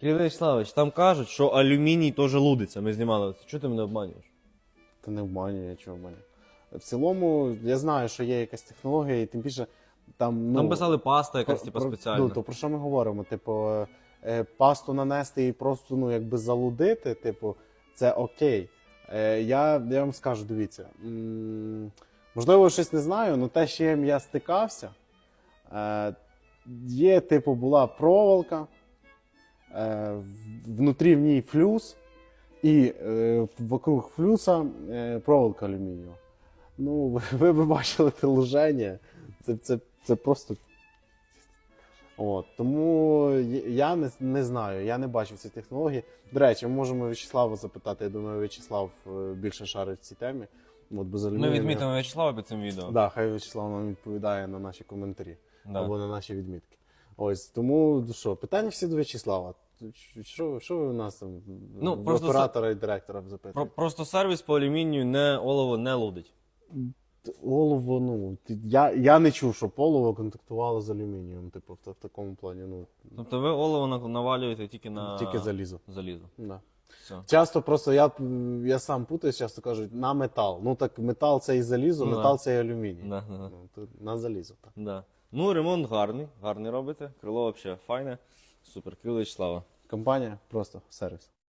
Кирило Вячеславович, там кажуть, що алюміній теж лудиться. Ми знімали це. Чого ти мене обманюєш? Та не обманюю, я чого обманюю. В цілому, я знаю, що є якась технологія, і тим більше там. Ну, Там писали паста якась, типу, спеціальна. Ну, то про що ми говоримо? Типу, е, пасту нанести і просто ну, якби залудити, типу, це окей. Е, я, я вам скажу, дивіться. м, Можливо, щось не знаю, але те, з чим я стикався, е, є, типу, була проволока, е, в- внутрі в ній флюс, і е, вокруг флюса е, проволока алюмінієва. Ну, ви, ви б бачили те луження. Це, це, це просто. От, тому я- не, не знаю, я не бачив ці технології. До речі, ми можемо В'ячеслава запитати. Я думаю, В'ячеслав е, більше шарить в цій темі. От, без Ми відмітимо Вячеслава під цим відео. Да, хай В'ячеслав нам відповідає на наші коментарі Да. або на наші відмітки. Ось тому що, питання всі до В'ячеслава. Що, що ви у нас там Ну, просто оператора і директора Про, запитуєте? просто сервіс по алюмінію не олово не лудить. Олово, ну я, я не чув, що полово контактувало з алюмінієм, типу, в, в такому плані. Ну Тобто ви олово навалюєте тільки на тільки залізо. залізо. Да. Все. Часто просто я, я сам путаюсь, часто кажуть на метал. Ну так метал це і залізо, Ну, метал да. це і алюміній. Да, да, да. Ну, то на залізо. Так. Да. Ну, ремонт гарний, гарний робите. Крило взагалі файне. Супер, Кирило Слава. Компанія просто сервіс.